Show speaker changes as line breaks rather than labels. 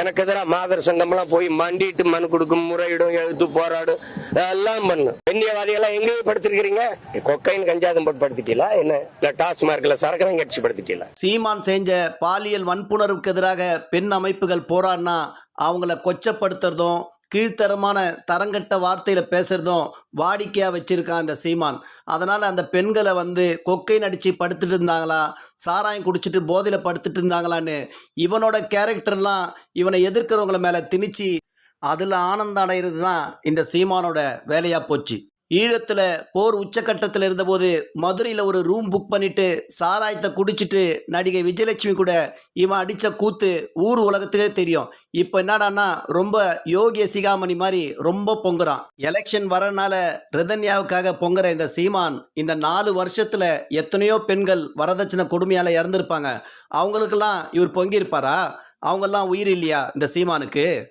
எனக்கு எதிராக மாதர் சங்கம்லாம் போய் மண்டிட்டு மனு கொடுக்கும் முறையிடும் எழுத்து போராடும் எல்லாம் பண்ணும் பெண்ணியவாதிகளாம் எங்கேயே படுத்திருக்கிறீங்க? கொக்கைன் கஞ்சாதம் போட்டு படுத்திட்டீங்களா? என்ன? இல்ல டாஸ்மார்க்ல சரக்கரம் கட்சி படுத்திட்டீங்களா?
சீமான் செஞ்ச பாலியல் வன்புணர்வுக்கு எதிராக பெண் அமைப்புகள் போராடினா அவங்கள கொச்சப்படுத்துறதும் கீழ்த்தரமான தரங்கட்ட வார்த்தையில் பேசுகிறதும் வாடிக்கையாக வச்சுருக்கான் அந்த சீமான். அதனால் அந்த பெண்களை வந்து கொக்கை நடித்து படுத்துட்டு இருந்தாங்களா? சாராயம் குடிச்சிட்டு போதையில் படுத்துட்டு இருந்தாங்களான்னு இவனோட கேரக்டர்லாம் இவனை எதிர்க்கிறவங்கள மேலே திணிச்சு அதில் ஆனந்தம் அடைகிறது தான் இந்த சீமானோட வேலையாக போச்சு. ஈழத்தில் போர் உச்சக்கட்டத்தில் இருந்தபோது மதுரையில் ஒரு ரூம் புக் பண்ணிவிட்டு சாராயத்தை குடிச்சிட்டு நடிகை விஜயலட்சுமி கூட இவன் அடித்த கூத்து ஊர் உலகத்துக்கே தெரியும். இப்போ என்னடான்னா ரொம்ப யோகிய சிகாமணி மாதிரி ரொம்ப பொங்குறான். எலெக்ஷன் வரனால ரிதன்யாவுக்காக பொங்குற இந்த சீமான் இந்த நாலு வருஷத்தில் எத்தனையோ பெண்கள் வரதட்சணை கொடுமையால் இறந்துருப்பாங்க. அவங்களுக்கெல்லாம் இவர் பொங்கியிருப்பாரா? அவங்கெல்லாம் உயிர் இல்லையா இந்த சீமானுக்கு?